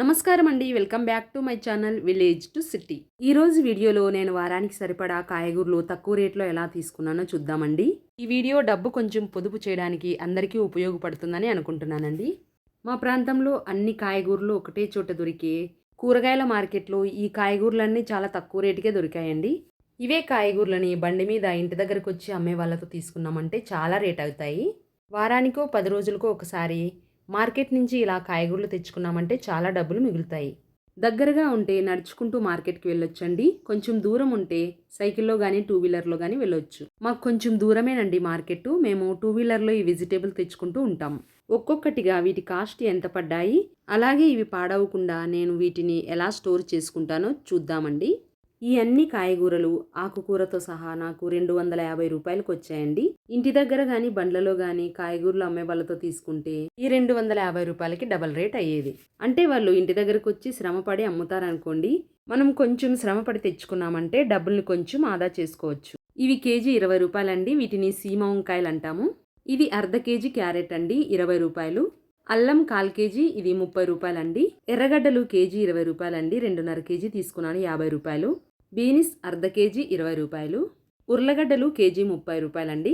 నమస్కారం అండి welcome back to my channel village to city. ఈరోజు వీడియోలో నేను వారానికి సరిపడా కాయగూరలు తక్కువ రేట్లో ఎలా తీసుకున్నానో చూద్దామండి. ఈ వీడియో డబ్బు కొంచెం పొదుపు చేయడానికి అందరికీ ఉపయోగపడుతుందని అనుకుంటున్నానండి. మా ప్రాంతంలో అన్ని కాయగూరలు ఒకటే చోట దొరికే కూరగాయల మార్కెట్లో ఈ కాయగూరలన్నీ చాలా తక్కువ రేటుకే దొరికాయండి. ఇవే కాయగూరలని బండి మీద ఇంటి దగ్గరకు వచ్చి అమ్మే వాళ్ళతో తీసుకున్నామంటే చాలా రేట్ అవుతాయి. వారానికో పది రోజులకో ఒకసారి మార్కెట్ నుంచి ఇలా కాయగూరలు తెచ్చుకున్నామంటే చాలా డబ్బులు మిగులుతాయి. దగ్గరగా ఉంటే నడుచుకుంటూ మార్కెట్కి వెళ్ళొచ్చండి. కొంచెం దూరం ఉంటే సైకిల్లో కానీ టూ వీలర్లో కానీ వెళ్ళొచ్చు. మాకు కొంచెం దూరమేనండి మార్కెట్ మేము టూ వీలర్లో ఈ వెజిటేబుల్ తెచ్చుకుంటూ ఉంటాం. ఒక్కొక్కటిగా వీటి కాస్ట్ ఎంత పడ్డాయి? అలాగే ఇవి పాడవకుండా నేను వీటిని ఎలా స్టోర్ చేసుకుంటానో చూద్దామండి. ఈ అన్ని కాయగూరలు ఆకుకూరతో సహా నాకు రెండు వందల యాభై రూపాయలకు వచ్చాయండి ఇంటి దగ్గర కానీ బండ్లలో కానీ కాయగూరలు అమ్మే వాళ్ళతో తీసుకుంటే ఈ రెండు వందల యాభై రూపాయలకి డబల్ రేట్ అయ్యేది. అంటే వాళ్ళు ఇంటి దగ్గరకు వచ్చి శ్రమపడి అమ్ముతారనుకోండి మనం కొంచెం శ్రమపడి తెచ్చుకున్నామంటే డబ్బుల్ని కొంచెం ఆదా చేసుకోవచ్చు. ఇవి కేజీ ఇరవై రూపాయలండి. వీటిని సీమ వంకాయలు అంటాము. ఇది అర్ధ కేజీ క్యారెట్ అండి ఇరవై రూపాయలు. అల్లం కాల్ కేజీ ఇది ముప్పై రూపాయలండి. ఎర్రగడ్డలు కేజీ ఇరవై రూపాయలండి. రెండున్నర కేజీ తీసుకున్నాను యాభై రూపాయలు. బీనిస్ అర్ధ కేజీ ఇరవై రూపాయలు ఉర్లగడ్డలు కేజీ ముప్పై రూపాయలండి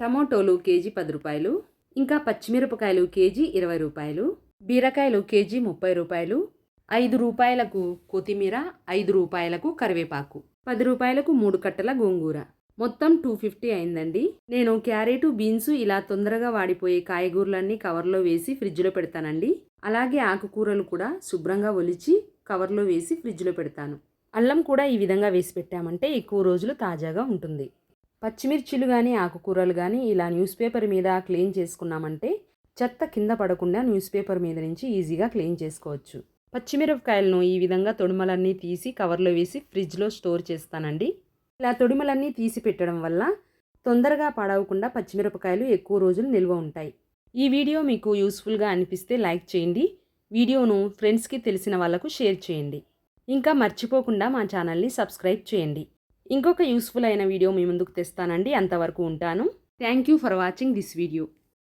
టమోటోలు కేజీ పది రూపాయలు ఇంకా పచ్చిమిరపకాయలు కేజీ ఇరవై రూపాయలు బీరకాయలు కేజీ ముప్పై రూపాయలు ఐదు రూపాయలకు కొత్తిమీర ఐదు రూపాయలకు కరివేపాకు పది రూపాయలకు మూడు కట్టల గోంగూర. మొత్తం టూ ఫిఫ్టీ అయిందండి. నేను క్యారెట్ బీన్స్ ఇలా తొందరగా వాడిపోయే కాయగూరలన్నీ కవర్లో వేసి ఫ్రిడ్జ్లో పెడతానండి. అలాగే ఆకుకూరలు కూడా శుభ్రంగా ఒలిచి కవర్లో వేసి ఫ్రిడ్జ్లో పెడతాను. అల్లం కూడా ఈ విధంగా వేసి పెట్టామంటే ఎక్కువ రోజులు తాజాగా ఉంటుంది. పచ్చిమిర్చిలు కానీ ఆకుకూరలు కానీ ఇలా న్యూస్ పేపర్ మీద క్లీన్ చేసుకున్నామంటే చెత్త కింద పడకుండా న్యూస్ పేపర్ మీద నుంచి ఈజీగా క్లీన్ చేసుకోవచ్చు. పచ్చిమిరపకాయలను ఈ విధంగా తొడుమలన్నీ తీసి కవర్లో వేసి ఫ్రిడ్జ్లో స్టోర్ చేస్తానండి. ఇలా తొడిమలన్నీ తీసి పెట్టడం వల్ల తొందరగా పాడవకుండా పచ్చిమిరపకాయలు ఎక్కువ రోజులు నిల్వ ఉంటాయి. ఈ వీడియో మీకు యూస్ఫుల్గా అనిపిస్తే లైక్ చేయండి. వీడియోను ఫ్రెండ్స్కి తెలిసిన వాళ్ళకు షేర్ చేయండి. ఇంకా మర్చిపోకుండా మా ఛానల్ని సబ్స్క్రైబ్ చేయండి. ఇంకొక యూస్ఫుల్ అయిన వీడియో మీ ముందుకు తెస్తానండి. అంతవరకు ఉంటాను. Thank you for watching this video.